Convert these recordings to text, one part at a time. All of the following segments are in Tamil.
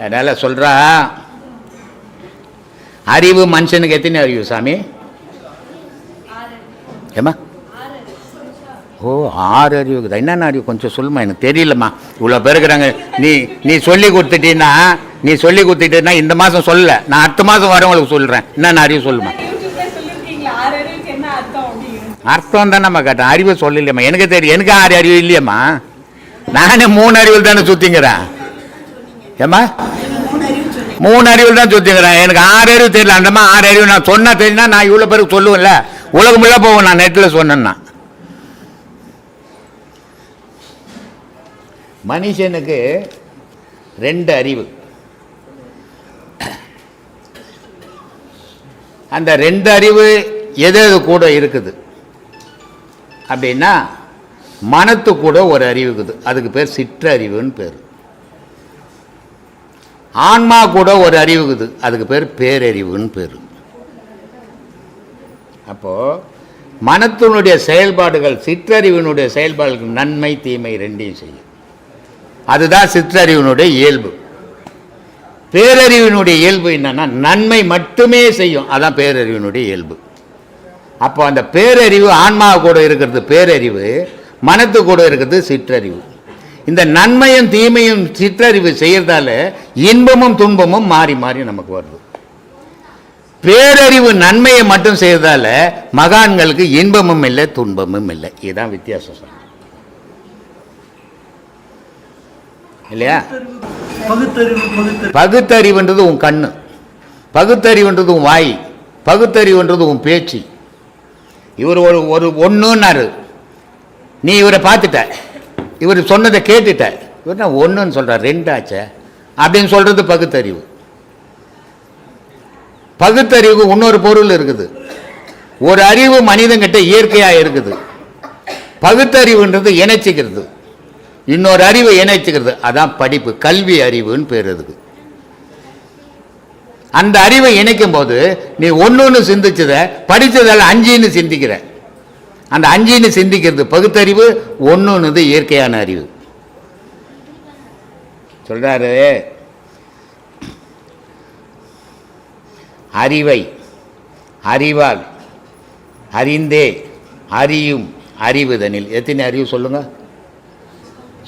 அதனால் சொல்கிறா அறிவு மனுஷனுக்கு எத்தனை அறிவு சாமி? ஏம்மா? ஓ ஆறு அறிவு இருக்குதா என்னென்ன அறிவு? கொஞ்சம் சொல்லுமா எனக்கு தெரியலம்மா. இவ்வளோ பேர் இருக்கிறாங்க. நீ நீ சொல்லி கொடுத்துட்டீன்னா நீ சொல்லி கொடுத்துட்டீன்னா இந்த மாதம் சொல்லலை. நான் அடுத்த மாதம் வரவங்களுக்கு சொல்கிறேன் என்னென்ன அறிவு சொல்லுமா அர்த்தம் அப்படின்னு அர்த்தம் தான் நம்ம கேட்டேன் அறிவை சொல்லலையம்மா. எனக்கு தெரியும் எனக்கு ஆறு அறிவு இல்லையம்மா. நானே மூணு அறிவில் தானே சுற்றிங்கிறேன் ஏம்மா? மூணு அறிவில் தான் சுற்றிங்கிறேன் எனக்கு ஆறு அறிவு தெரியல. அந்தம்மா ஆறு அறிவு நான் சொன்னால் தெரியும்னா நான் இவ்வளோ பேருக்கு சொல்லுவேன்ல. உலகம் உள்ள போவேன் நான் நெட்டில் சொன்னேன்னா. மனுஷனுக்கு ரெண்டு அறிவு. அந்த ரெண்டு அறிவு எது எது கூட இருக்குது? அப்படின்னா மனத்து கூட ஒரு அறிவு இருக்குது. அதுக்கு பேர் சிற்றறிவுன்னு பேர். ஆன்மா கூட ஒரு அறிவு இருக்குது அதுக்கு பேர் பேரறிவுன்னு பேர். அப்போது மனத்தினுடைய செயல்பாடுகள் சிற்றறிவினுடைய செயல்பாடுகள் நன்மை தீமை ரெண்டையும் செய்யும். அதுதான் சிற்றறிவினுடைய இயல்பு. பேரறிவினுடைய இயல்பு என்னன்னா நன்மை மட்டுமே செய்யும். அதான் பேரறிவினுடைய இயல்பு. அப்போ அந்த பேரறிவு ஆன்மா கூட இருக்கிறது பேரறிவு மனத்து கூட இருக்கிறது சிற்றறிவு. இந்த நன்மையும் தீமையும் சிற்றறிவு செய்யறதால இன்பமும் துன்பமும் மாறி மாறி நமக்கு வருது. பேரறிவு நன்மையை மட்டும் செய்யறதால மகான்களுக்கு இன்பமும் இல்லை துன்பமும் இல்லை. இதுதான் வித்தியாசம் சார் இல்லையா? பகுத்தறிவு பகுத்தறிவு. பகுத்தறிவுன்றது உன் கண்ணு. பகுத்தறிவுன்றது உன் வாய். பகுத்தறிவுன்றது உன் பேச்சு. இவர் ஒரு ஒரு ஒன்றுன்னாரு நீ இவரை பார்த்துட்ட. இவர் சொன்னதை கேட்டுட்டேன் இவர் நான் ஒன்றுன்னு சொல்கிறார் ரெண்டாச்சே? அப்படின்னு சொல்கிறது பகுத்தறிவு. பகுத்தறிவுக்கு இன்னொரு பொருள் இருக்குது. ஒரு அறிவு மனிதங்கிட்ட இயற்கையாக இருக்குது. பகுத்தறிவுன்றது இணைச்சிக்கிறது. இன்னொரு அறிவை இணைச்சிக்கிறது. அதான் படிப்பு கல்வி அறிவுன்னு பேர் அதுக்கு. அந்த அறிவை இணைக்கும் போது நீ ஒன்னொன்னு சிந்திச்சத படித்ததால் அஞ்சுன்னு சிந்திக்கிற. அந்த அஞ்சுன்னு சிந்திக்கிறது பகுத்தறிவு ஒன்றுன்னுது இயற்கையான அறிவு. சொல்கிறாரு அறிவை அறிவால் அறிந்தே அறியும் அறிவுதனில். எத்தனை அறிவு சொல்லுங்கள்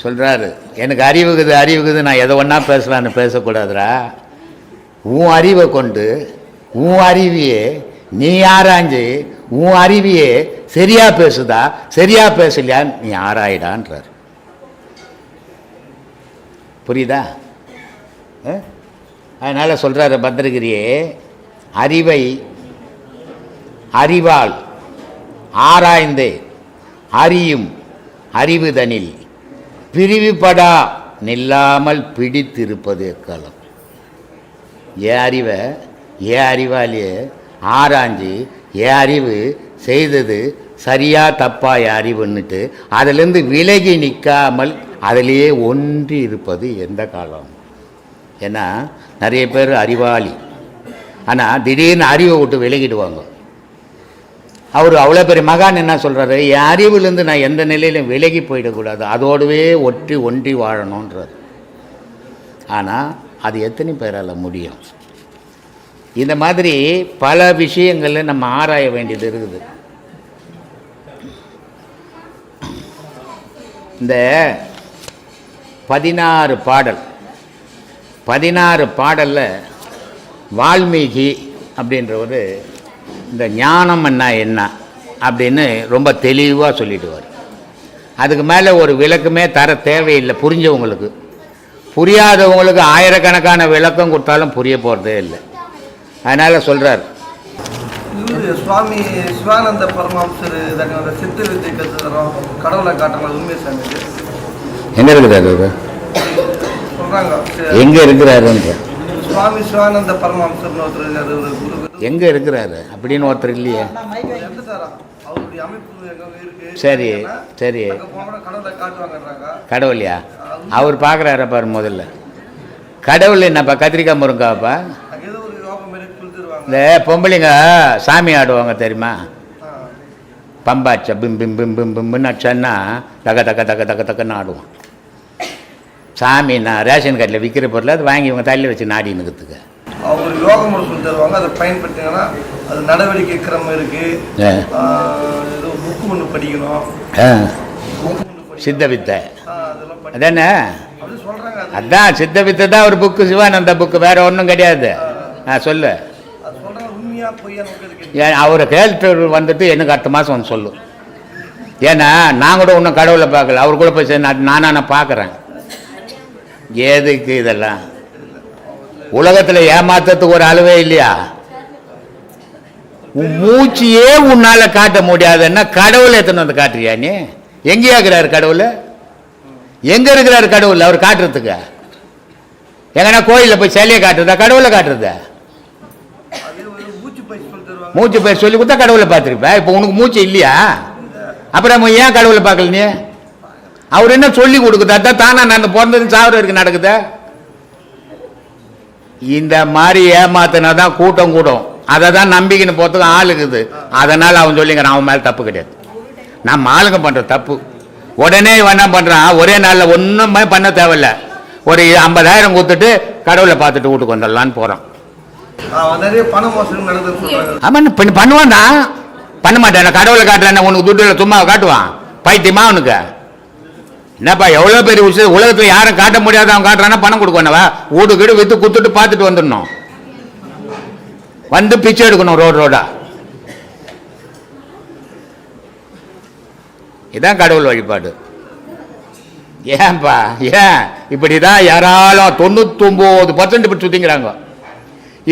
சொல்கிறாரு எனக்கு அறிவுக்குது அறிவுக்குது நான் எதை ஒன்றா பேசலான்னு பேசக்கூடாதுரா உன் அறிவை கொண்டு உன் அறிவியே நீ ஆராய்ஞ்சு உன் அறிவியே சரியா பேசுதா? சரியா பேசலையான்னு நீ ஆராயிடான்றார். புரியுதா? அதனால் அதனால சொல்றாரு பத்திரகிரியே அறிவை அறிவால் ஆராய்ந்து அறியும் அறிவுதனில் பிரிவுபடா நில்லாமல் பிடித்திருப்பது எக்காலம்? ஏன் அறிவை? ஏ அறிவாலேயே ஆராய்ஞ்சு ஏன் அறிவு செய்தது சரியா தப்பா என் அறிவுன்னுட்டு அதிலிருந்து விலகி நிற்காமல் அதிலேயே ஒன்றி இருப்பது எந்த காலம்? ஏன்னா நிறைய பேர் அறிவாளி. ஆனால் திடீர்னு அறிவை விட்டு விலகிடுவாங்க. அவர் அவ்வளோ பெரிய மகான் என்ன சொல்கிறாரு என் அறிவிலேருந்து நான் எந்த நிலையிலும் விலகி போயிடக்கூடாது. அதோடவே ஒற்றி ஒன்றி வாழணுன்றார் ஆனால் அது எத்தனை பேரால் முடியும்? இந்த மாதிரி பல விஷயங்களில் நம்ம ஆராய வேண்டியது இருக்குது. இந்த பதினாறு பாடல் பதினாறு பாடலில் வால்மீகி அப்படின்றவர் இந்த ஞானம் என்ன என்ன அப்படின்னு ரொம்ப தெளிவாக சொல்லிடுவார். அதுக்கு மேலே ஒரு விளக்கமே தர தேவையில்லை புரிஞ்சவங்களுக்கு. புரியாதவங்களுக்கு ஆயிரக்கணக்கான விளக்கம் கொடுத்தாலும் புரிய போகிறதே இல்லை. அதனால் சொல்கிறார் சுவாமி சிவானந்த பரமஹம்சர் தன்னோட சித்த வித்தை கற்றுத்தரோம் கடவுளை காட்டுறது உண்மை சாமி இது. எங்கே இருக்கிறாரு அவரு. எங்கே இருக்கிறாருன்ற? சுவாமி சிவானந்த ஒருத்தர் குரு. எங்கே இருக்கிறாரு? அப்படின்னு ஒருத்தர் இல்லையே. சரி? சரி கடவுளையா? அவர் பார்க்குறாரு பாரு முதல்ல. கடவுள் என்னப்பா? கத்திரிக்காய் முருங்காப்பா இந்த பொம்பளைங்க சாமி ஆடுவாங்க தெரியுமா? பம்பாச்சா பிம் பிம் பிம் பிம் பிம்னு அடிச்சான்னா தக தக தக தக தக்கன்னு ஆடுவான். சாமி நான் ரேஷன் கார்டில் விற்கிற பொருள் அது வாங்கி இவங்க தள்ளி வச்சு நாடி நிற்கிறதுக்கு அவங்க ஒரு யோக முறை சொல்லி தருவாங்க. அதை பயன்படுத்திங்கன்னா அது நடவடிக்கை கிரமம் இருக்கு. ஆ. ஆஹ் ஏதோ புக்கு ஒன்று படிக்கணும். சித்த வித்தை. அதானே? அதான் சித்த வித்தை தான் ஒரு புக்கு சிவானந்த புக்கு வேற ஒன்றும் கிடையாது. ஆ சொல்லு அது சொல்றாங்க உண்மையா பொய்யா நமக்கு ஏன் அவர் கேட்டு வந்துட்டு எனக்கு அடுத்த மாதம் வந்து சொல்லும் ஏன்னா நான் கூட இன்னும் கடவுளை பார்க்கல. அவர் கூட போய் சரி நான் நானா நான் பார்க்குறேன். எதுக்கு இதெல்லாம்? உலகத்தில் ஏமாத்துறதுக்கு ஒரு அளவே இல்லையா? உன் மூச்சியே உன்னால காட்ட முடியாதுன்னா கடவுளை எத்தனை வந்து காட்டுறியா நீ? எங்கேயா இருக்கிறாரு கடவுள்? எங்கே இருக்கிறாரு கடவுள்? அவர் காட்டுறதுக்கு? எங்கன்னா கோயிலில் போய் சிலையை காட்டுறதா? கடவுளை காட்டுறதா அது ஒரு மூச்சு பயிற்சி சொல்லி தருவாங்க மூச்சு பேர் சொல்லி கொடுத்தா கடவுளை பார்த்துருப்ப. இப்போ உனக்கு மூச்சு இல்லையா? அப்புறம் ஏன் கடவுளை பார்க்கல நீ? அவர் என்ன சொல்லி கொடுக்குது? அதான் தானா நான் பிறந்தது சாவர இருக்கு நடக்குதா. இந்த மாதிரி ஏமாத்தினா தான் கூட்டம் கூடும். அதை தான் நம்பிக்கைன்னு போகிறதுக்கு ஆளுக்குது இருக்குது. அதனால் அவன் சொல்லிங்கிறான் அவன் மேலே தப்பு கிடையாது. நம்ம ஆளுங்க பண்ணுற தப்பு. உடனே இவன் என்ன பண்ணுறான் ஒரே நாளில் ஒன்றுமே பண்ண தேவையில்ல. ஒரு ஐம்பதாயிரம் கொடுத்துட்டு கடவுளை பார்த்துட்டு வீட்டுக்கு வந்துடலான்னு போகிறான் நிறைய பண மோசடி நடக்குதுன்னு சொல்றாங்க. அவன் பண்ண பண்ணுவான் தான் பண்ண மாட்டான். கடவுளை காட்டுறான். உனக்கு துட்டுல சும்மா காட்டுவான். பைத்தியமா அவனுக்கு? என்னப்பா எவ்வளோ பெரிய விஷயம்? உலகத்தில் யாரும் காட்ட முடியாத அவன் காட்டுறான்னா பணம் கொடுக்கணுவா வீடு கீடு வித்து குத்துட்டு பார்த்துட்டு வந்துடணும். வந்து பிச்சை எடுக்கணும் ரோடு ரோடா. இதான் கடவுள் வழிபாடு. ஏன்பா ஏன்? இப்படி தான் யாராலும் தொண்ணூத்தொம்பது பர்சன்ட் இப்படி சுத்திங்கிறாங்க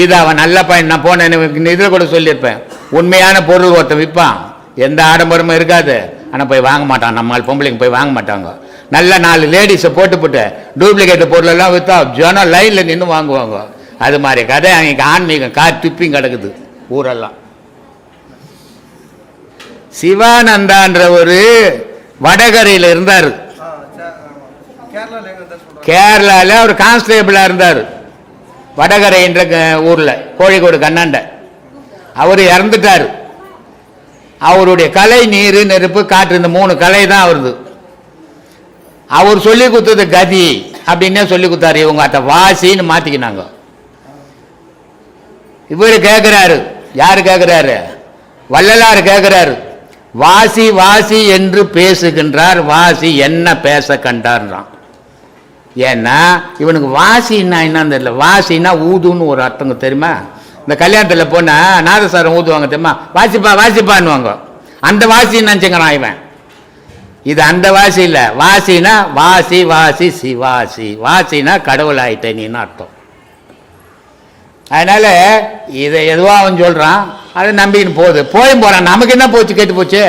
இது அவன் நல்ல பையன் நான் போனேன் இதில் கூட சொல்லியிருப்பேன். உண்மையான பொருள் ஒருத்தன் விற்பான். எந்த ஆடம்பரமும் இருக்காது. ஆனால் போய் வாங்க மாட்டான். நம்மால் பொம்பளைங்க போய் வாங்க மாட்டாங்க. நல்ல நாலு லேடிஸை போட்டுப்புட்டு டூப்ளிகேட் பொருளெல்லாம் விற்றா ஜனம் லைனில் நின்று வாங்குவாங்க. அது மாதிரி கதை அன்னைக்கு ஆன்மீகம் கார் திப்பிங் கிடக்குது ஊரெல்லாம். சிவானந்தான்ற ஒரு வடகரையில் இருந்தார். கேரளாவில் ஒரு கான்ஸ்டேபிளாக இருந்தார். வடகரைன்ற க- ஊரில் கோழிக்கோடு கண்ணாண்ட. அவர் இறந்துட்டார். அவருடைய கலை நீர் நெருப்பு காற்று இந்த மூணு கலை தான் அவருது. அவர் சொல்லி கொடுத்தது கதி அப்படின்னே சொல்லி கொடுத்தாரு இவங்க. அத்தை வாசின்னு மாற்றிக்கினாங்க இவர் கேட்குறாரு யார் கேட்குறாரு வள்ளலார் கேட்குறாரு வாசி வாசி என்று பேசுகின்றார். வாசி என்ன பேச கண்டார்ன்றான் ஏன்னா இவனுக்கு வாசின்னா என்னன்னு தெரியல. வாசின்னா ஊதுன்னு ஒரு அர்த்தங்க தெரியுமா? இந்த கல்யாணத்தில் போனால் நாதசாரம் ஊதுவாங்க தெரியுமா? வாசிப்பா வாசிப்பான்னுவாங்க. அந்த வாசின்னு நினச்சிக்கிறான் இவன். இது அந்த வாசி இல்லை. வாசினா வாசி வாசி சிவாசி. வாசினா கடவுள் ஆயிட்ட நீன்னு அர்த்தம். அதனால் இதை எதுவாக அவன் சொல்கிறான் அதை நம்பிக்கின்னு போகுது. போயும் போகிறான் நமக்கு என்ன போச்சு? கேட்டு போச்சு.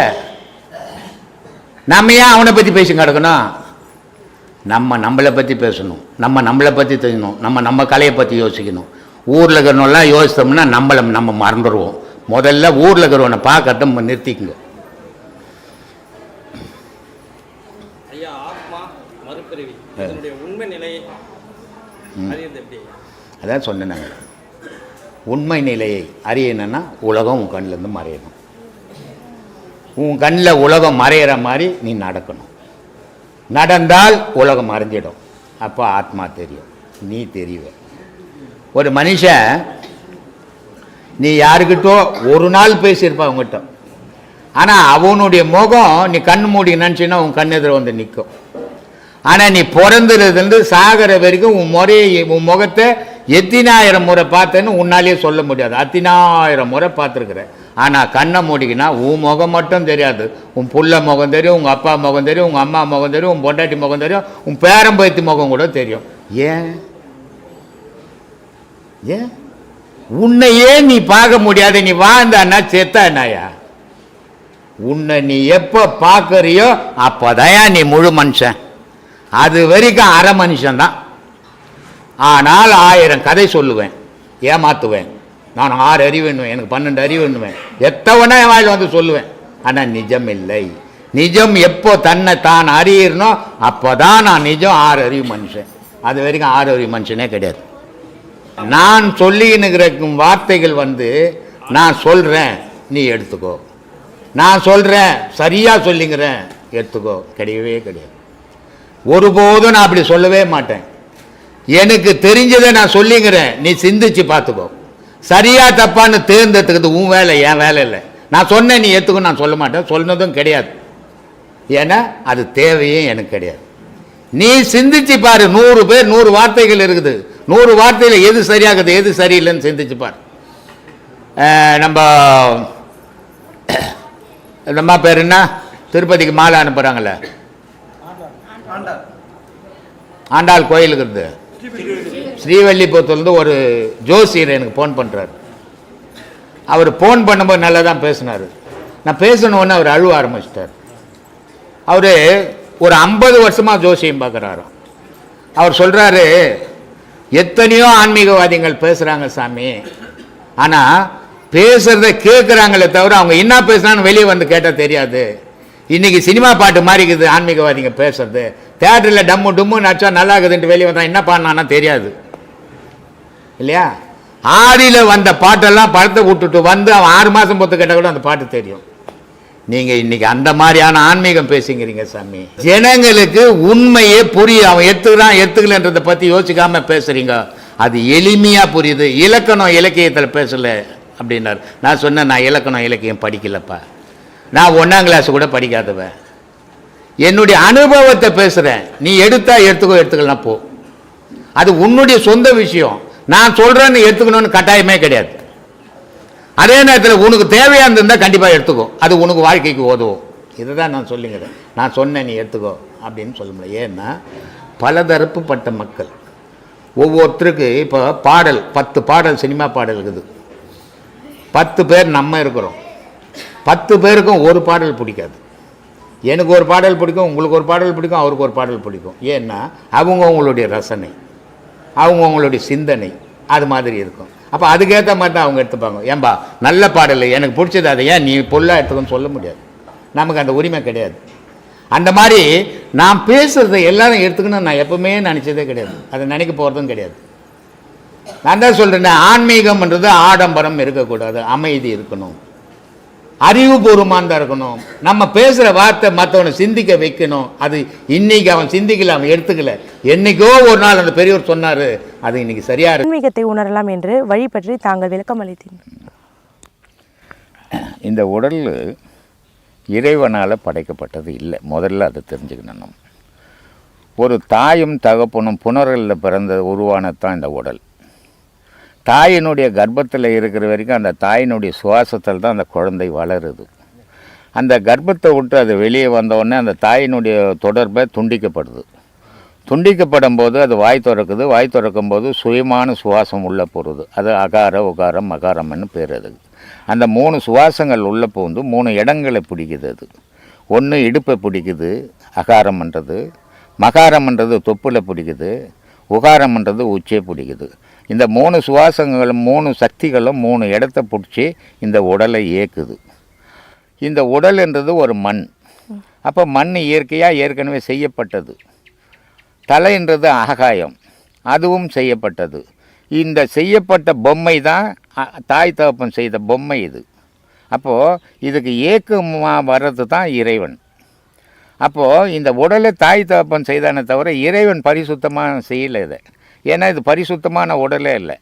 நம்ம ஏன் அவனை பற்றி பேசி கிடக்கணும்? நம்ம நம்மளை பற்றி பேசணும் நம்ம நம்மளை பற்றி தெரியணும் நம்ம நம்ம கலையை பற்றி யோசிக்கணும். ஊரில் இருக்கிறவங்களாம் யோசித்தோம்னா நம்மளை நம்ம மறந்துடுவோம். முதல்ல ஊரில் இருக்கிறவனை பார்க்கறத நம்ம நிறுத்திக்குங்க? அதான் சொன்னேன் உண்மை நிலையை அறியணும்னா உலகம் உன் கண்ணிலேருந்து மறையணும். உன் கண்ணில் உலகம் மறையிற மாதிரி நீ நடக்கணும். நடந்தால் உலகம் மறைஞ்சிடும் அப்போ ஆத்மா தெரியும். நீ தெரியுவ ஒரு மனுஷன் நீ யாருக்கிட்டோ ஒரு நாள் பேசியிருப்பா அவங்ககிட்ட ஆனால் அவனுடைய முகம் நீ கண் மூடி நினச்சின்னா உன் கண் எதிர வந்து நிற்கும். ஆனால் நீ பிறந்ததுலேருந்து சாகிற வரைக்கும் உன் முறையை உன் முகத்தை எத்தினாயிரம் முறை பார்த்தேன்னு உன்னாலேயே சொல்ல முடியாது. அத்தினாயிரம் முறை பார்த்துருக்குற ஆனால் கண்ணை மூடிக்கினா உன் முகம் மட்டும் தெரியாது. உன் புள்ள முகம் தெரியும் உங்கள் அப்பா முகம் தெரியும் உங்கள் அம்மா முகம் தெரியும் உன் பொண்டாட்டி முகம் தெரியும் உன் பேரம்பயத்து முகம் கூட தெரியும். ஏன்? ஏன்? உன்னையே நீ பார்க்க முடியாது நீ வாழ்ந்தான்னா செத்தா என்னயா உன்னை நீ எப்போ பார்க்குறியோ அப்போதான் நீ முழு மனுஷன். அது வரைக்கும் அரை மனுஷன்தான். ஆனால் ஆயிரம் கதை சொல்லுவேன் ஏமாத்துவேன். நான் ஆறு எண்ணுவேன் எனக்கு பன்னெண்டு அறிவுன்னுவேன் எத்தவனா என் வாயில் வந்து சொல்லுவேன்? ஆனால் நிஜம் இல்லை. நிஜம் எப்போ தன்னை தான் அறியறனோ அப்போ தான் நான் நிஜம் ஆறு அறிவு மனுஷன். அது வரைக்கும் ஆறு அறிவு மனுஷனே கிடையாது. நான் சொல்லினுக்கிற வார்த்தைகள் வந்து நான் சொல்கிறேன் நீ எடுத்துக்கோ. நான் சொல்கிறேன் சரியாக சொல்லிங்கிறேன் எடுத்துக்கோ. கிடையவே கிடையாது. ஒருபோதும் நான் அப்படி சொல்லவே மாட்டேன். எனக்கு தெரிஞ்சதை நான் சொல்லிங்கிறேன். நீ சிந்திச்சு பார்த்துக்கோ. சரியா தப்பான்னு தேர்ந்தெடுத்துக்கிறது உன் வேலை என் வேலை இல்லை. நான் சொன்னேன் நீ ஏற்றுக்கும் நான் சொல்ல மாட்டேன். சொன்னதும் கிடையாது. ஏன்னா அது தேவையும் எனக்கு கிடையாது. நீ சிந்திச்சு பாரு. நூறு பேர் நூறு வார்த்தைகள் இருக்குது. நூறு வார்த்தையில் எது சரியாகுது எது சரியில்லைன்னு சிந்திச்சு பாரு. நம்ம இந்த அம்மா பேர் என்ன? திருப்பதிக்கு மாலை அனுப்புகிறாங்களே ஆண்டாள். ஆண்டாள் கோயிலுக்கு இருந்து. ஸ்ரீவல்லிபுரத்துலேருந்து ஒரு ஜோசியர் எனக்கு ஃபோன் பண்ணுறாரு அவர் ஃபோன் பண்ணும்போது நல்லா தான் பேசினார். நான் பேசணுன்னு அவர் அழுவ ஆரம்பிச்சிட்டார். அவர் ஒரு ஐம்பது வருஷமாக ஜோசியம் பார்க்குறாராம் அவர் சொல்கிறாரு எத்தனையோ ஆன்மீகவாதிகள் பேசுகிறாங்க சாமி. ஆனால் பேசுகிறத கேட்குறாங்களே தவிர அவங்க என்ன பேசுனான்னு வெளியே வந்து கேட்டால் தெரியாது. இன்றைக்கி சினிமா பாட்டு மாதிரி இருக்குது. ஆன்மீகவாதிங்க பேசுறது. தேட்டரில் டம்மு டம்மு நடிச்சா நல்லா இருக்குதுன்ட்டு வெளியே வந்தால் என்ன பாடினான்னா தெரியாது. இல்லையா? ஆடியில் வந்த பாட்டெல்லாம் படத்தை விட்டுட்டு வந்து அவன் ஆறு மாதம் பொத்து கேட்டால் கூட அந்த பாட்டு தெரியும். நீங்கள் இன்னைக்கு அந்த மாதிரியான ஆன்மீகம் பேசுங்கிறீங்க சாமி. ஜனங்களுக்கு உண்மையே புரியும். அவன் எடுத்துக்கிறான் எடுத்துக்கலன்றதை பற்றி யோசிக்காமல் பேசுகிறீங்க அது எளிமையாக புரியுது. இலக்கணம் இலக்கியத்தில் பேசலை அப்படின்னார். நான் சொன்னேன் நான் இலக்கணம் இலக்கியம் படிக்கலப்பா. நான் ஒன்றாம் கிளாஸ் கூட படிக்காதவன் என்னுடைய அனுபவத்தை பேசுகிறேன் நீ எடுத்தா எடுத்துக்கோ எடுத்துக்கலாம் போ. அது உன்னுடைய சொந்த விஷயம். நான் சொல்கிறேன்னு எடுத்துக்கணும்னு கட்டாயமே கிடையாது. அதே நேரத்தில் உனக்கு தேவையாக இருந்தால் கண்டிப்பாக எடுத்துக்கோ. அது உனக்கு வாழ்க்கைக்கு உதவும். இதை தான் நான் சொல்லிங்கிறேன் நான் சொன்னேன் நீ எடுத்துக்கோ அப்படின்னு சொல்ல முடியல. ஏன்னா பலதரப்புப்பட்ட மக்கள். ஒவ்வொருத்தருக்கு இப்போ பாடல் பத்து பாடல் சினிமா பாடல் இருக்குது. பத்து பேர் நம்ம இருக்கிறோம். பத்து பேருக்கும் ஒரு பாடல் பிடிக்காது. எனக்கு ஒரு பாடல் பிடிக்கும் உங்களுக்கு ஒரு பாடல் பிடிக்கும் அவருக்கு ஒரு பாடல் பிடிக்கும். ஏன்னா அவங்க அவங்களுடைய ரசனை அவங்க அவங்களுடைய சிந்தனை அது மாதிரி இருக்கும். அப்போ அதுக்கேற்ற மாதிரி தான் அவங்க எடுத்துப்பாங்க. ஏன்பா நல்ல பாடல் எனக்கு பிடிச்சது அதை ஏன் நீ பொருளாக எடுத்துக்கன்னு சொல்ல முடியாது. நமக்கு அந்த உரிமை கிடையாது. அந்த மாதிரி நான் பேசுகிறத எல்லாரும் எடுத்துக்கணும் நான் எப்பவுமே நினச்சதே கிடையாது. அதை நினைக்க போகிறதும் கிடையாது. நான் தான் சொல்கிறேன் ஆன்மீகம்ன்றது ஆடம்பரம் இருக்கக்கூடாது அமைதி இருக்கணும். அறிவுபூர்வமாக தான் இருக்கணும். நம்ம பேசுகிற வார்த்தை மற்றவனை சிந்திக்க வைக்கணும். அது இன்னைக்கு அவன் சிந்திக்கல அவன் எடுத்துக்கல. என்னைக்கோ ஒரு நாள் அந்த பெரியவர் சொன்னார் அது இன்னைக்கு சரியா இருக்கு. ஆன்மீகத்தை உணரலாம் என்று வழி பற்றி தாங்கள் விளக்கம் அளித்தீர்கள் இந்த உடல் இறைவனால் படைக்கப்பட்டது இல்லை. முதல்ல அதை தெரிஞ்சுக்கணும் நம்ம. ஒரு தாயும் தகப்பனும் புணரலில் பிறந்த உருவானது இந்த உடல். தாயினுடைய கர்ப்பத்தில் இருக்கிற வரைக்கும் அந்த தாயினுடைய சுவாசத்தில் தான் அந்த குழந்தை வளருது. அந்த கர்ப்பத்தை விட்டு அது வெளியே வந்தவுடனே அந்த தாயினுடைய தொடர்பை துண்டிக்கப்படுது. துண்டிக்கப்படும் போது அது வாய் திறக்குது. வாய் திறக்கும் போது சுயமான சுவாசம் உள்ளே போகிறது அது அகார உகாரம் மகாரம்னு பேர் அது. அந்த மூணு சுவாசங்கள் உள்ளே போந்து மூணு இடங்களை பிடிக்குது அது. ஒன்று இடுப்பை பிடிக்குது அகாரம்ன்றது மகாரம்ன்றது தொப்புல பிடிக்குது. உகாரம்ன்றது உச்சியை பிடிக்குது. இந்த மூணு சுவாசங்களும் மூணு சக்திகளும் மூணு இடத்த பிடிச்சி இந்த உடலை இயக்குது. இந்த உடல் என்றது ஒரு மண். அப்போ மண் இயற்கையாக ஏற்கனவே செய்யப்பட்டது. தலைன்றது ஆகாயம். அதுவும் செய்யப்பட்டது. இந்த செய்யப்பட்ட பொம்மை தான் தாய் தகப்பன் செய்த பொம்மை இது. அப்போது இதுக்கு ஏக்கமாக வர்றது தான் இறைவன். அப்போது இந்த உடலை தாய் தகப்பன் செய்தானே தவிர இறைவன் பரிசுத்தமாக செய்யலை இதை. ஏன்னா இது பரிசுத்தமான உடலே இல்லை.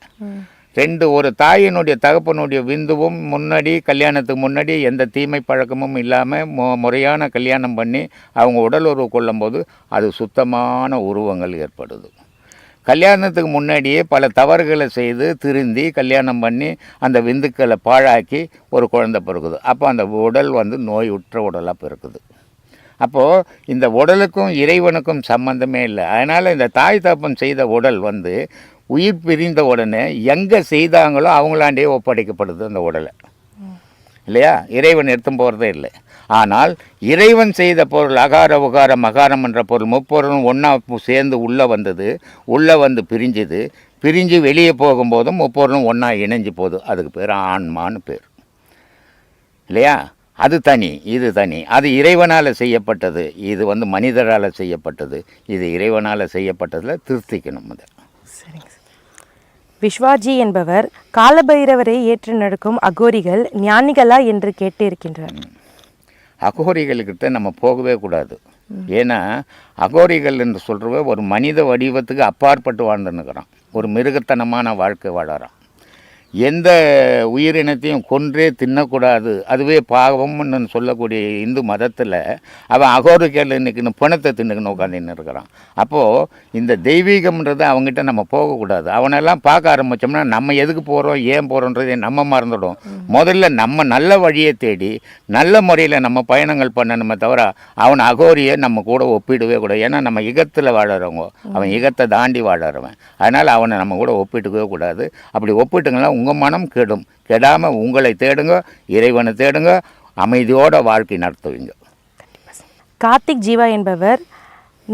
ரெண்டு ஒரு தாயினுடைய தகப்பனுடைய விந்துவும் முன்னாடி கல்யாணத்துக்கு முன்னாடி எந்த தீமை பழக்கமும் இல்லாமல் மு முறையான கல்யாணம் பண்ணி அவங்க உடல் உறவு கொள்ளும்போது அது சுத்தமான உருவங்கள் ஏற்படுது. கல்யாணத்துக்கு முன்னாடியே பல தவறுகளை செய்து திருந்தி கல்யாணம் பண்ணி அந்த விந்துக்களை பாழாக்கி ஒரு குழந்தை பிறக்குது. அப்போ அந்த உடல் வந்து நோய் உற்ற உடலாக பிறக்குது. அப்போது இந்த உடலுக்கும் இறைவனுக்கும் சம்பந்தமே இல்லை. அதனால் இந்த தாய் தாப்பம் செய்த உடல் வந்து உயிர் பிரிந்த உடனே எங்கே செய்தாங்களோ அவங்களாண்டே ஒப்படைக்கப்படுது அந்த உடலை. இல்லையா? இறைவன் எடுத்தும் போகிறதே இல்லை. ஆனால் இறைவன் செய்த பொருள் அகார உகாரம் மகாரம் என்ற பொருள் முப்பொருளும் ஒன்றா சேர்ந்து உள்ளே வந்தது உள்ளே வந்து பிரிஞ்சுது. பிரிஞ்சு வெளியே போகும்போதும் முப்பொருளும் ஒன்றா இணைஞ்சு போகுது. அதுக்கு பேர் ஆன்மான்னு பேர். இல்லையா? அது தனி இது தனி. அது இறைவனால் செய்யப்பட்டது. இது வந்து மனிதரால் செய்யப்பட்டது. இது இறைவனால் செய்யப்பட்டதில் திருத்திக்கணும் அதை சரிங்க சார். விஸ்வாஜி என்பவர் காலபைரவரை ஏற்று நடக்கும் அகோரிகள் ஞானிகளா என்று கேட்டு இருக்கின்றார் அகோரிகளுக்கிட்ட நம்ம போகவே கூடாது. ஏன்னா அகோரிகள் என்று சொல்கிறவ ஒரு மனித வடிவத்துக்கு அப்பாற்பட்டு வாழ்ந்துன்னுக்குறான். ஒரு மிருகத்தனமான வாழ்க்கை வாழறான். எந்த உயிரினத்தையும் கொன்றே தின்னக்கூடாது. அதுவே பாவம்னு சொல்லக்கூடிய இந்து மதத்தில் அவன் அகோரிக்கல் இன்னைக்கு பிணத்தை தின்னுக்குன்னு உட்காந்துன்னு இருக்கிறான். அப்போது இந்த தெய்வீகம்ன்றது அவங்ககிட்ட நம்ம போகக்கூடாது. அவனெல்லாம் பார்க்க ஆரம்பித்தோம்னா நம்ம எதுக்கு போகிறோம் ஏன் போகிறோன்றதை நம்ம மறந்துடும். முதல்ல நம்ம நல்ல வழியை தேடி நல்ல முறையில் நம்ம பயணங்கள் பண்ணணுமே தவிர அவன் அகோரியை நம்ம கூட ஒப்பிடவே கூடாது. ஏன்னா நம்ம இகத்தில் வாழறவங்க. அவன் இகத்தை தாண்டி வாழறவன். அதனால் அவனை நம்ம கூட ஒப்பிட்டுக்கவே கூடாது. அப்படி ஒப்பிட்டுங்கன்னா உங்கள் மனம் கெடும். கெடாமல் உங்களை தேடுங்க இறைவனை தேடுங்க அமைதியோட வாழ்க்கை நடத்துவீங்க. கார்த்திக் ஜீவா என்பவர்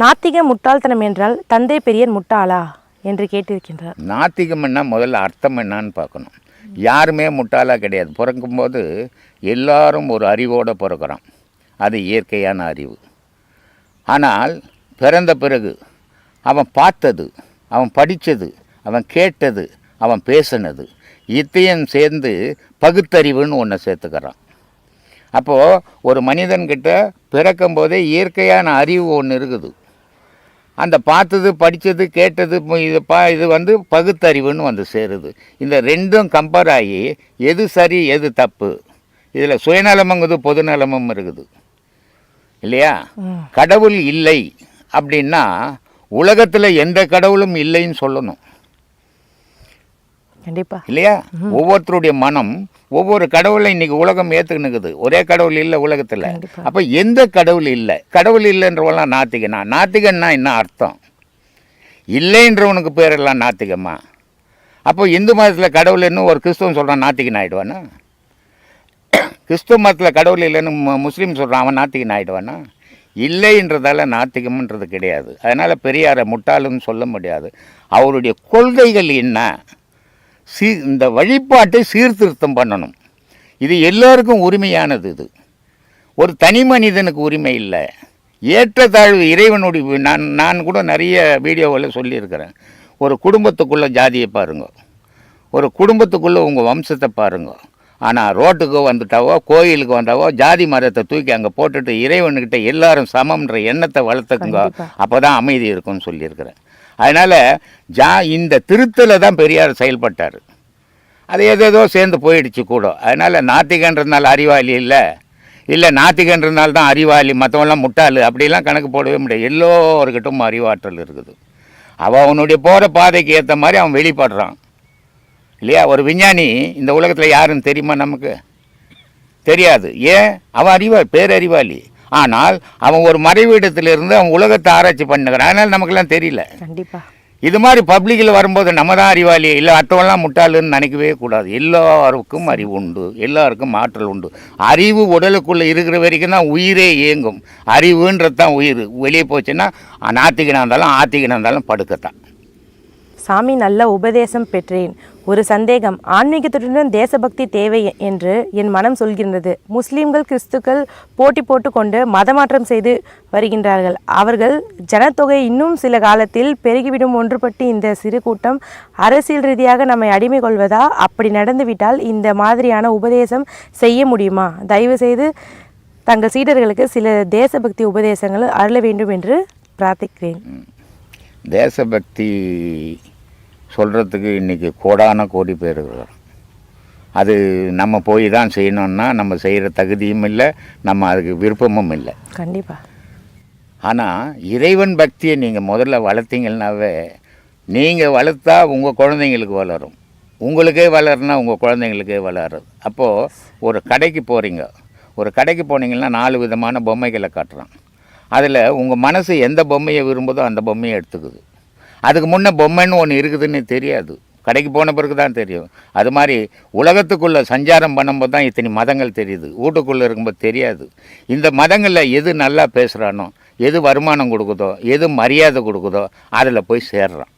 நாத்திக முட்டாள்தனம் என்றால் தந்தை பெரியர் முட்டாளா என்று கேட்டிருக்கின்றார். நாத்திகம்னா முதல்ல அர்த்தம் என்னன்னு பார்க்கணும். யாருமே முட்டாளாக கிடையாது. பிறக்கும்போது எல்லாரும் ஒரு அறிவோடு பிறக்கிறோம். அது இயற்கையான அறிவு. ஆனால் பிறந்த பிறகு அவன் பார்த்தது அவன் படித்தது அவன் கேட்டது அவன் பேசினது இத்தையும் சேர்ந்து பகுத்தறிவுன்னு ஒன்று சேர்த்துக்கிறான். அப்போது ஒரு மனிதன்கிட்ட பிறக்கும் போதே இயற்கையான அறிவு ஒன்று இருக்குது. அந்த பார்த்தது படித்தது கேட்டது இது பா இது வந்து பகுத்தறிவுன்னு வந்து சேருது. இந்த ரெண்டும் கம்பேர் ஆகி எது சரி எது தப்பு. இதில் சுயநலமுங்குது பொதுநலமும் இருக்குது. இல்லையா? கடவுள் இல்லை அப்படின்னா உலகத்தில் எந்த கடவுளும் இல்லைன்னு சொல்லணும். கண்டிப்பா. இல்லையா? ஒவ்வொருத்தருடைய மனம் ஒவ்வொரு கடவுளை இன்னைக்கு உலகம் ஏற்றுக்கினுக்குது ஒரே கடவுள் இல்லை உலகத்தில். அப்போ எந்த கடவுள் இல்லை? கடவுள் இல்லைன்றவெல்லாம் நாத்திகனா? நாத்திகன்னா என்ன அர்த்தம்? இல்லைன்றவனுக்கு பேரெல்லாம் நாத்திகமா? அப்போ இந்து மதத்தில் கடவுள் இன்னும் ஒரு கிறிஸ்தவன் சொல்கிறான் நாத்திகன் ஆகிடுவானா கிறிஸ்துவ மதத்தில் கடவுள் இல்லைன்னு முஸ்லீம் சொல்கிறான் அவன் நாத்திகன் ஆகிடுவானா இல்லைன்றதால நாத்திகம்ன்றது கிடையாது. அதனால் பெரியாரை முட்டாளுன்னு சொல்ல முடியாது. அவருடைய கொள்கைகள் என்ன? சீ இந்த வழிபாட்டை சீர்திருத்தம் பண்ணணும். இது எல்லோருக்கும் உரிமையானது இது. ஒரு தனி மனிதனுக்கு உரிமை இல்லை. ஏற்றத்தாழ்வு இறைவனுடைய நான் நான் கூட நிறைய வீடியோவில் சொல்லியிருக்கிறேன். ஒரு குடும்பத்துக்குள்ளே ஜாதியை பாருங்க. ஒரு குடும்பத்துக்குள்ளே உங்கள் வம்சத்தை பாருங்க. ஆனால் ரோட்டுக்கு வந்துட்டாவோ கோயிலுக்கு வந்தாவோ ஜாதி மரத்தை தூக்கி அங்கே போட்டுட்டு இறைவனுக்கிட்ட எல்லாரும் சமம்ன்ற எண்ணத்தை வளர்த்துக்குங்க. அப்போ தான் அமைதி இருக்கும்னு சொல்லியிருக்கிறேன். அதனால் ஜா இந்த திருத்தலை தான் பெரியார் செயல்பட்டார். அது ஏதேதோ சேர்ந்து போயிடுச்சு கூட. அதனால் நாத்திகன்றதுனால அறிவாளி இல்லை. இல்லை நாத்திகன்றதுனால தான் அறிவாளி மற்றவெல்லாம் முட்டாள் அப்படிலாம் கணக்கு போடவே முடியாது. எல்லோருக்கிட்டும் அறிவாற்றல் இருக்குது. அவன் அவனுடைய போகிற பாதைக்கு ஏற்ற மாதிரி அவன் வெளிப்படுறான். இல்லையா? ஒரு விஞ்ஞானி இந்த உலகத்தில் யாருன்னு தெரியுமா நமக்கு? தெரியாது. ஏன்? அவன் அறிவா பேரறிவாளி. ஆனால் அவன் ஒரு மறைவிடத்திலிருந்து அவன் உலகத்தை ஆராய்ச்சி பண்ணுகிறான். அதனால் நமக்கெல்லாம் தெரியல. கண்டிப்பா. இது மாதிரி பப்ளிக்கில் வரும்போது நம்ம தான் அறிவாளி. இல்லை அட்டவெல்லாம் முட்டாளுன்னு நினைக்கவே கூடாது. எல்லாருக்கும் அறிவு உண்டு. எல்லாருக்கும் ஆற்றல் உண்டு. அறிவு உடலுக்குள்ளே இருக்கிற வரைக்கும் தான் உயிரே இயங்கும். அறிவுன்றது தான் உயிர். வெளியே போச்சுன்னா நாத்திகனாக இருந்தாலும் ஆத்திகனாக இருந்தாலும் படுக்கத்தான். சாமி நல்ல உபதேசம் பெற்றேன். ஒரு சந்தேகம் ஆன்மீகத்துடன் தேசபக்தி தேவை என்று என் மனம் சொல்கின்றது. முஸ்லீம்கள் கிறிஸ்துக்கள் போட்டி போட்டுக்கொண்டு மதமாற்றம் செய்து வருகின்றார்கள். அவர்கள் ஜனத்தொகை இன்னும் சில காலத்தில் பெருகிவிடும் ஒன்றுபட்டு இந்த சிறு கூட்டம் அரசியல் ரீதியாக நம்மை அடிமை கொள்வதா? அப்படி நடந்துவிட்டால் இந்த மாதிரியான உபதேசம் செய்ய முடியுமா? தயவு செய்து தங்கள் சீடர்களுக்கு சில தேசபக்தி உபதேசங்கள் அருள வேண்டும் என்று பிரார்த்திக்கிறேன். தேசபக்தி சொல்கிறதுக்கு இன்றைக்கி கோடான கோடி பேர் இருக்கிறோம் அது நம்ம போய் தான் செய்யணும்னா நம்ம செய்கிற தகுதியும் இல்லை நம்ம அதுக்கு விருப்பமும் இல்லை. கண்டிப்பா. ஆனால் இறைவன் பக்தியை நீங்கள் முதல்ல வளர்த்தீங்கன்னாவே நீங்கள் வளர்த்தா உங்கள் குழந்தைங்களுக்கு வளரும். உங்களுக்கே வளருனா உங்கள் குழந்தைங்களுக்கே வளருது. அப்போது ஒரு கடைக்கு போகிறீங்க ஒரு கடைக்கு போனீங்கன்னா நாலு விதமான பொம்மைகளை காட்டுறான். அதில் உங்கள் மனசு எந்த பொம்மையை விரும்புதோ அந்த பொம்மையை எடுத்துக்குது. அதுக்கு முன்னே பொம்மைன்னு ஒன்று இருக்குதுன்னு தெரியாது. கடைக்கு போன பிறகு தான் தெரியும். அது மாதிரி உலகத்துக்குள்ளே சஞ்சாரம் பண்ணும்போது தான் இத்தனை மதங்கள் தெரியுது. வீட்டுக்குள்ளே இருக்கும்போது தெரியாது. இந்த மதங்களில் எது நல்லா பேசுகிறானோ எது வருமானம் கொடுக்குதோ எது மரியாதை கொடுக்குதோ அதில் போய் சேர்றான்.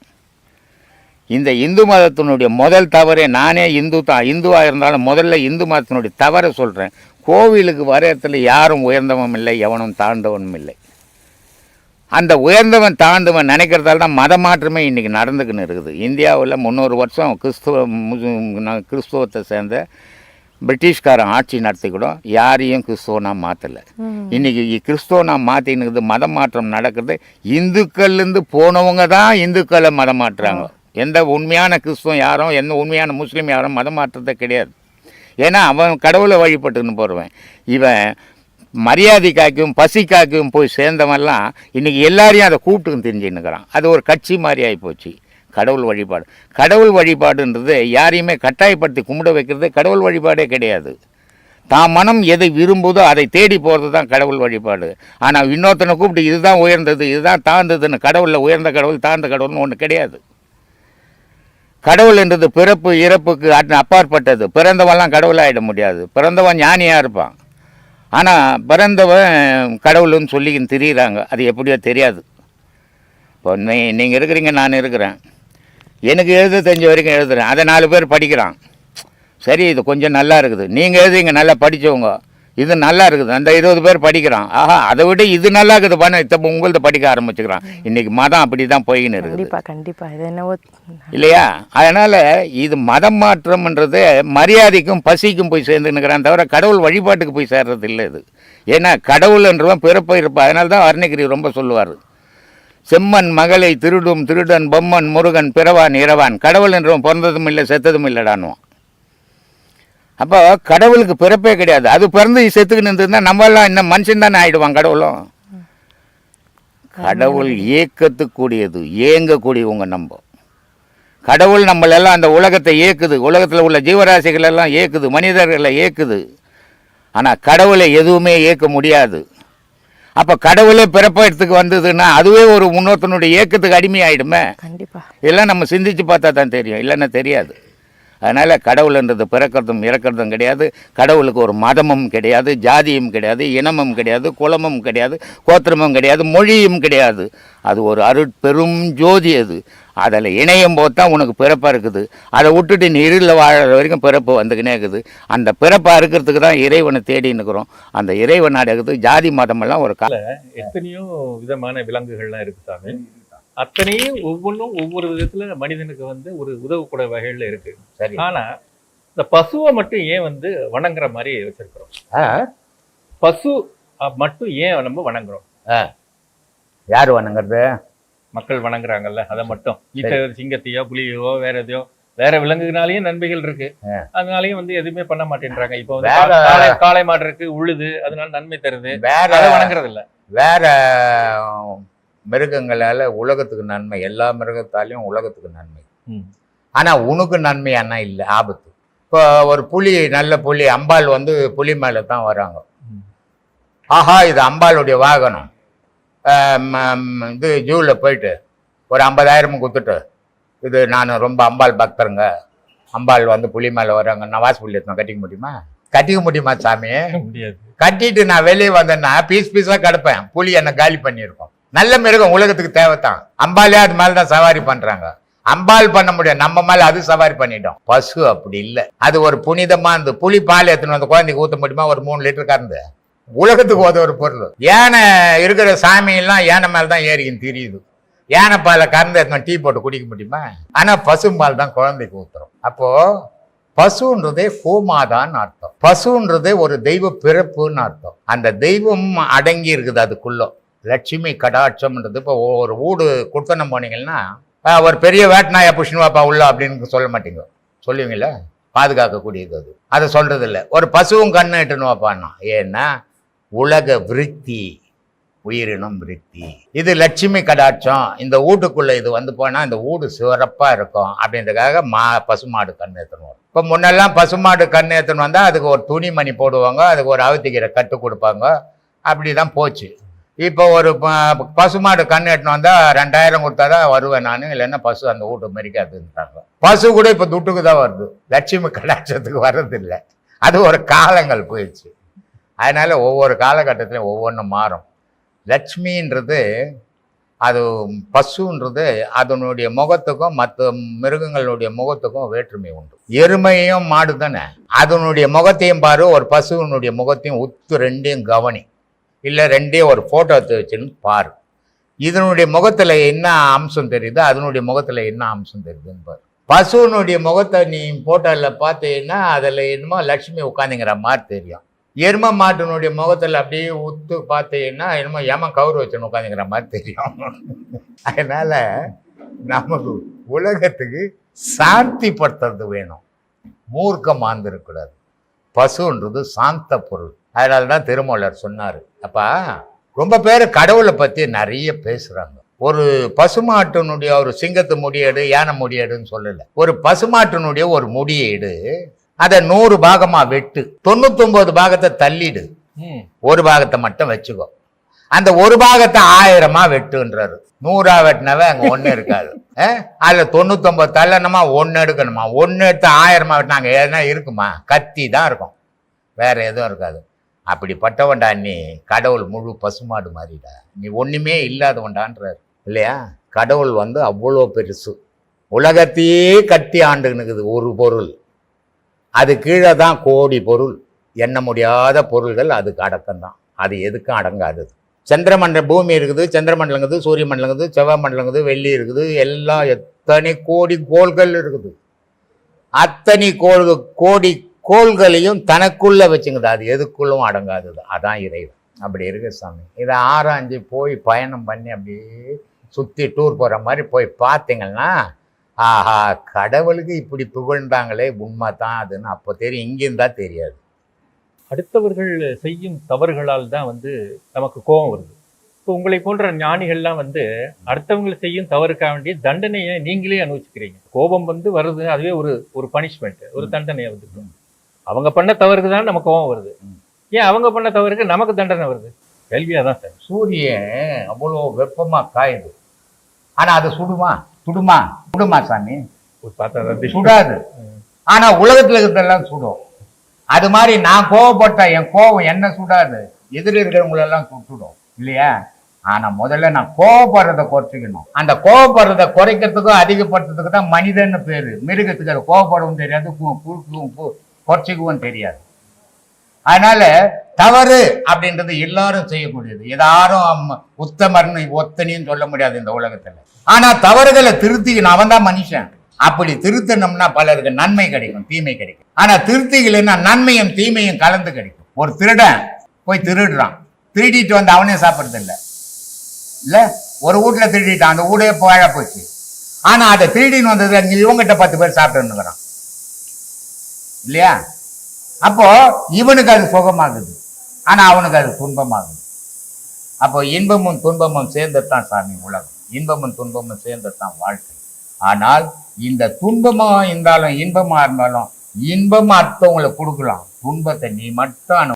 இந்த இந்து மதத்தினுடைய முதல் தவறே நானே இந்து தான். இந்துவாக இருந்தாலும் முதல்ல இந்து மதத்தினுடைய தவறை சொல்கிறேன் கோவிலுக்கு வர இடத்துல யாரும் உயர்ந்தவனும் இல்லை எவனும் தாழ்ந்தவனும் இல்லை. அந்த உயர்ந்தவன் தாழ்ந்தவன் நினைக்கிறதால தான் மத மாற்றமே இன்றைக்கி நடந்துக்கின்னு இருக்குது. இந்தியாவில் முந்நூறு வருஷம் கிறிஸ்துவ கிறிஸ்துவத்தை சேர்ந்த பிரிட்டிஷ்காரன் ஆட்சி நடத்தி கூட யாரையும் கிறிஸ்துவனா மாற்றலை இன்னைக்கு இ- கிறிஸ்துவனா மாற்றினுக்குது மதம் மாற்றம் நடக்குது. இந்துக்கள்லேருந்து போனவங்க தான் இந்துக்களை மதம் மாற்றுறாங்க. எந்த உண்மையான கிறிஸ்துவம் யாரும் எந்த உண்மையான முஸ்லீம் யாரும் மதம் மாற்றத்தை கிடையாது. ஏன்னா அவன் கடவுளை வழிபட்டுன்னு போடுவேன் இவன் மரியாதைக்காக்கும் பசிக்காக்கும் போய் சேர்ந்தவன்லாம் இன்றைக்கி எல்லாரையும் அதை கூப்பிட்டுன்னு தெரிஞ்சுன்னுக்கிறான் அது ஒரு கட்சி மாதிரி ஆகிப்போச்சு கடவுள் வழிபாடு. கடவுள் வழிபாடுன்றது யாரையுமே கட்டாயப்படுத்தி கும்பிட வைக்கிறது கடவுள் வழிபாடே கிடையாது. தான் மனம் எதை விரும்புதோ அதை தேடி போகிறது தான் கடவுள் வழிபாடு. ஆனால் இன்னொருத்தனை கூப்பிட்டு இதுதான் உயர்ந்தது இதுதான் தாழ்ந்ததுன்னு கடவுளில் உயர்ந்த கடவுள் தாழ்ந்த கடவுள்னு ஒன்று கிடையாது. கடவுள் என்றது பிறப்பு இறப்புக்கு அப்பாற்பட்டது. பிறந்தவன்லாம் கடவுளாகிட முடியாது. பிறந்தவன் ஞானியாக இருப்பான். ஆனால் பிறந்தவன் கடவுள்னு சொல்லிக்கின்னு திரியிறாங்க. அது எப்படியோ தெரியாது. இப்போ நீ நீங்கள் இருக்கிறீங்க நான் இருக்கிறேன். எனக்கு எழுத தெரிஞ்ச வரைக்கும் எழுதுகிறேன் அதை நாலு பேர் படிக்கிறான். சரி இது கொஞ்சம் நல்லா இருக்குது. நீங்கள் எழுதுங்க நல்லா படித்தவங்க இது நல்லா இருக்குது. அந்த இருபது பேர் படிக்கிறான். ஆஹா அதை விட இது நல்லா இருக்குது. பண்ண இப்போ உங்கள்த படிக்க ஆரம்பிச்சுக்கிறான். இன்னைக்கு மதம் அப்படி தான் போயின்னு இருக்குது. கண்டிப்பா கண்டிப்பா. இது என்னவோ இல்லையா? அதனால் இது மதம் மாற்றம்ன்றது மரியாதைக்கும் பசிக்கும் போய் சேர்ந்துன்னுக்கிறான் தவிர கடவுள் வழிபாட்டுக்கு போய் சேர்றது இல்லை இது. ஏன்னா கடவுள்ன்றவன் பிறப்ப இருப்பா அதனால தான் அருணகிரி ரொம்ப சொல்லுவார். செம்மன் மகளை திருடும் திருடன் பொம்மன் முருகன் பிறவான் இரவான் கடவுள் என்றவன் பிறந்ததும் இல்லை செத்ததும் இல்லைடானுவான் அப்போ கடவுளுக்கு பிறப்பே கிடையாது. அது பிறந்து செத்துக்கிட்டு இருந்திருந்தா நம்மளாம் இன்னும் மனுஷன் தானே ஆயிடுவான் கடவுளும். கடவுள் ஏக்கத்துக்கூடியது ஏங்கக்கூடியவங்க நம்ம. கடவுள் நம்மளெல்லாம் அந்த உலகத்தை ஏக்குது உலகத்தில் உள்ள ஜீவராசிகள் எல்லாம் ஏக்குது மனிதர்களை ஏக்குது ஆனால் கடவுளை எதுவுமே ஏற்க முடியாது. அப்போ கடவுளே பிறப்பத்துக்கு வந்ததுன்னா அதுவே ஒரு முன்னோத்தனுடைய ஏக்கத்துக்கு அடிமையாயிடுமே. கண்டிப்பா. இதெல்லாம் நம்ம சிந்திச்சு பார்த்தா தான் தெரியும். இல்லைன்னா தெரியாது. அதனால் கடவுள்ன்றது பிறக்கிறதும் இறக்கிறதும் கிடையாது. கடவுளுக்கு ஒரு மதமும் கிடையாது ஜாதியும் கிடையாது இனமும் கிடையாது குலமும் கிடையாது கோத்திரமும் கிடையாது மொழியும் கிடையாது. அது ஒரு அருட்பெரும் ஜோதி அது. அதில் இணையும் போது தான் உனக்கு பிறப்பாக இருக்குது. அதை விட்டுட்டு நீ இருளில் வாழற வரைக்கும் பிறப்பு வந்துக்கினே இருக்குது. அந்த பிறப்பாக இருக்கிறதுக்கு தான் இறைவனை தேடின்னு இருக்கிறோம் அந்த இறைவன் அடைகிறது ஜாதி மதமெல்லாம் ஒரு கால எத்தனையோ விதமான விலங்குகள்லாம் இருக்கு சாமி. அத்தனையும் ஒவ்வொன்றும் ஒவ்வொரு விதத்துல மனிதனுக்கு வந்து ஒரு உதவக்கூடிய வகையில இருக்கு. சரி. ஆனா இந்த பசுவை மட்டும் ஏன் வந்து வணங்குற மாதிரி வச்சிருக்கிறோம்? பசு மட்டும் ஏன் நம்ம வணங்குறோம்? யார் வணங்குறது? மக்கள் வணங்குறாங்கல்ல அதை மட்டும். வீட்டை சிங்கத்தையோ புலியோ வேற எதையோ வேற விலங்குனாலையும் நன்மைகள் இருக்கு. அதனாலயும் வந்து எதுவுமே பண்ண மாட்டேன்றாங்க. இப்போ வந்து காளை மாடு இருக்கு உழுது அதனால நன்மை தருது. வேற வணங்குறது இல்ல வேற மிருகங்களால உலகத்துக்கு நன்மை எல்லா மிருகத்தாலையும் உலகத்துக்கு நன்மை. ம். ஆனா உனக்கு நன்மையானா இல்லை ஆபத்து. இப்போ ஒரு புலி நல்ல புலி அம்பாள் வந்து புலி மேலே தான் வராங்க. ஆஹா இது அம்பாளுடைய வாகனம். இது ஜூவில் போயிட்டு ஒரு ஐம்பதாயிரம் கொடுத்துட்டு இது நான் ரொம்ப அம்பாள் பக்தருங்க. அம்பாள் வந்து புலி மேலே வராங்க. நான் வாசப்பள்ளி எடுத்து கட்டிக்க முடியுமா? கட்டிக்க முடியுமா சாமி? முடியாது. கட்டிட்டு நான் வெளியே வந்தேன்னா பீஸ் பீஸாக கிடப்பேன். புலி என்னை காலி பண்ணியிருக்கோம். நல்ல மிருகம் உலகத்துக்கு தேவைத்தான். அம்பாலே அது மேலே தான் சவாரி பண்றாங்க. அம்பாள் பண்ண முடியும் நம்ம மேல அது சவாரி பண்ணிட்டோம். பசு அப்படி இல்லை. அது ஒரு புனிதமா இருந்து புலி பால் எடுத்துன்னு அந்த குழந்தைக்கு ஊத்த முடியுமா? ஒரு மூணு லிட்டர் கறந்து. உலகத்துக்கு ஓத ஒரு பொருள். யானை இருக்கிற சாமியெல்லாம் யானை மேல தான் ஏறிக்கின்னு தெரியுது. யானை பாலை கறந்து எடுத்துன்னு டீ போட்டு குடிக்க முடியுமா? ஆனா பசும்பால் தான் குழந்தைக்கு ஊத்துறோம். அப்போ பசுன்றதே கோமாதான் அர்த்தம். பசுன்றதே ஒரு தெய்வ பிறப்புன்னு அர்த்தம். அந்த தெய்வம் அடங்கி இருக்குது அதுக்குள்ள. லட்சுமி கடாட்சம்ன்றது இப்போ ஒரு வீடு கொடுத்தனம் போனீங்கன்னா ஒரு பெரிய வேட்னாயா புஷ்ணுவாப்பா உள்ள அப்படின்னு சொல்ல மாட்டீங்க. சொல்லுவீங்களா பாதுகாக்கக்கூடியது அது. அதை சொல்கிறதில்ல இல்லை ஒரு பசுவும் கண்ணு இட்டுனுவாப்பான்னா ஏன்னா உலக விருத்தி உயிரினம் விருத்தி. இது லட்சுமி கடாட்சம். இந்த வீட்டுக்குள்ளே இது வந்து போனால் இந்த வீடு சிறப்பாக இருக்கும். அப்படின்றதுக்காக மா பசுமாடு கண் ஏற்றணும் இப்போ முன்னெல்லாம் பசுமாடு கண் ஏற்றணும் வந்தால் அதுக்கு ஒரு துணிமணி போடுவாங்க அதுக்கு ஒரு அவுத்திக்கிற கட்டு கொடுப்பாங்க. அப்படி தான் போச்சு. இப்போ ஒரு ப- பசுமாடு கண் எட்டுன்னு வந்தால் ரெண்டாயிரம் கொடுத்தாதான் வருவேன் நான். இல்லைன்னா பசு அந்த வீட்டு மறிக்காதுன்றாங்க பசு கூட இப்போ துட்டுக்கு தான் வருது. லட்சுமி கடாட்சத்துக்கு வர்றதில்லை. அது ஒரு காலங்கள் போயிடுச்சு. அதனால் ஒவ்வொரு காலகட்டத்திலையும் ஒவ்வொன்றும் மாறும். லட்சுமின்றது அது பசுன்றது அதனுடைய முகத்துக்கும் மற்ற மிருகங்களுடைய முகத்துக்கும் வேற்றுமை உண்டு. எருமையும் மாடு தானே. அதனுடைய முகத்தையும் பாரு ஒரு பசுவினுடைய முகத்தையும் உத்து ரெண்டையும் கவனி. இல்லை ரெண்டையும் ஒரு ஃபோட்டோ எடுத்து வச்சுன்னு பாரு. இதனுடைய முகத்தில் என்ன அம்சம் தெரியுது? அதனுடைய முகத்தில் என்ன அம்சம் தெரியுதுன்னு பாரு. பசுனுடைய முகத்தை நீ ஃபோட்டோவில் பார்த்தீங்கன்னா அதில் என்னமோ லட்சுமி உட்காந்துங்கிற மாதிரி தெரியும். எரும மாட்டினுடைய முகத்தில் அப்படியே உத்து பார்த்தீங்கன்னா என்னமோ ஏமா கவுரு வச்சுன்னு உட்காந்துங்கிற மாதிரி தெரியும். அதனால் நமக்கு உலகத்துக்கு சாந்திப்படுத்துறது வேணும். மூர்க்கம் ஆந்திருக்கூடாது பசுன்றது சாந்த பொருள். அதனால தான் திருமலர் சொன்னார் அப்பா ரொம்ப பேர் கடவுளை பற்றி நிறைய பேசுகிறாங்க ஒரு பசுமாட்டினுடைய ஒரு சிங்கத்து முடியேடு யானை முடியேடுன்னு சொல்லலை. ஒரு பசுமாட்டினுடைய ஒரு முடியேடு அதை நூறு பாகமாக வெட்டு தொண்ணூத்தொம்பது பாகத்தை தள்ளிடு. ஒரு பாகத்தை மட்டும் வச்சுக்கோ. அந்த ஒரு பாகத்தை ஆயிரமா வெட்டுன்றாரு. நூறா வெட்டினவன் அங்க ஒண்ணு இருக்காது? அதுல தொண்ணூத்தொன்பது தள்ளணுமா ஒண்ணு எடுக்கணுமா? ஒண்ணு எடுத்து ஆயிரமா வெட்டினாங்க எதுனா இருக்குமா? கத்தி தான் இருக்கும். வேற எதுவும் இருக்காது. அப்படிப்பட்டவன்டா நீ. கடவுள் முழு பசுமாடு மாதிரிடா நீ ஒன்றுமே இல்லாதவன்டான்றார். இல்லையா? கடவுள் வந்து அவ்வளோ பெருசு. உலகத்தையே கட்டி ஆண்டுனுக்குது ஒரு பொருள். அது கீழே தான் கோடி பொருள். எண்ண முடியாத பொருள்கள் அதுக்கு அடக்கம்தான் அது எதுக்கும் அடங்காது. சந்திரமண்டல பூமி இருக்குது சந்திரமண்டலம் இருக்குது சூரிய மண்டலம் இருக்குது செவ்வாய் மண்டலம் இருக்குது வெள்ளி இருக்குது எல்லாம் எத்தனை கோடி கோள்கள் இருக்குது. அத்தனை கோடு கோடி கோள்களையும் தனக்குள்ள வச்சுங்குது. அது எதுக்குள்ளும் அடங்காதது. அதான் இறைவன். அப்படி இருக்கு சாமி. இதை ஆராய்ஞ்சு போய் பயணம் பண்ணி அப்படியே சுற்றி டூர் போகிற மாதிரி போய் பார்த்தீங்கன்னா ஆஹா கடவுளுக்கு இப்படி புகழ்ந்தாங்களே உண்மை தான் அதுன்னு அப்போ தெரியும். இங்கேயும் தான் தெரியாது. அடுத்தவர்கள் செய்யும் தவறுகளால் தான் வந்து நமக்கு கோபம் வருது. இப்போ உங்களை போன்ற ஞானிகள்லாம் வந்து அடுத்தவங்க செய்யும் தவறுக்காக வேண்டிய தண்டனையை நீங்களே அனுபவிச்சுக்கிறீங்க. கோபம் வந்து வருது அதுவே ஒரு ஒரு பனிஷ்மெண்ட் ஒரு தண்டனையை வந்து அவங்க பண்ண தவறுக்கு தான் நமக்கு கோபம் வருது. ஏன் அவங்க பண்ண தவறுக்கு நமக்கு தண்டனை வருது? கேள்வியாக தான் சார். சூரியன் அவ்வளோ வெப்பமாக காயுது. ஆனால் அது சுடுமா? சுடுமா? சுடுமா சாமி. சுடாது. ஆனால் உலகத்தில் இருக்கிறதெல்லாம் சுடும். அது மாதிரி நான் கோவப்பட்ட என் கோவம் என்ன சுடாது? எதிர் இருக்கிறவங்களெல்லாம் சுட்டுடும் இல்லையா? ஆனால் முதல்ல நான் கோவப்படுறதை குறைச்சிக்கணும். அந்த கோவப்படுறதை குறைக்கிறதுக்கும் அதிகப்படுத்துறதுக்கு தான் மனிதன்னு பேர். மிருகத்துக்கு அது கோவப்படவும் தெரியாது. குறைச்சிக்குவோம் தெரியாது. அதனால தவறு அப்படின்றது எல்லாரும் செய்யக்கூடியது. யாரும் உத்தமர்னு ஒத்தனின்னு சொல்ல முடியாது இந்த உலகத்துல. ஆனா தவறுகளை திருத்திக்கணும். அவன் தான் மனுஷன். அப்படி திருத்தணும்னா பலருக்கு நன்மை கிடைக்கும் தீமை கிடைக்கும். ஆனா திருத்திகளைன்னா நன்மையும் தீமையும் கலந்து கிடைக்கும். ஒரு திருடன் போய் திருடுறான். திருடிட்டு வந்து அவனே சாப்பிட்றது இல்லை. இல்லை? ஒரு வீட்டில் திருடிட்டான். அந்த வீடே போழ போச்சு ஆனால் அதை திருடின்னு வந்தது இவங்ககிட்ட பத்து பேர் சாப்பிட்டுருந்துக்கிறான் இல்லையா? அப்போ இவனுக்கு அது சுகமாகுது. ஆனா அவனுக்கு அது துன்பமாகுது. அப்போ இன்பமும் துன்பமும் சேர்ந்துட்டான் சாமி உலகம். இன்பமும் துன்பமும் சேர்ந்துட்டான் வாழ்க்கை. ஆனால் இந்த துன்பமாக இருந்தாலும் இன்பமா இருந்தாலும் இன்பம் அடுத்தவங்களை கொடுக்கலாம். துன்பத்தை நீ மட்டும் அனு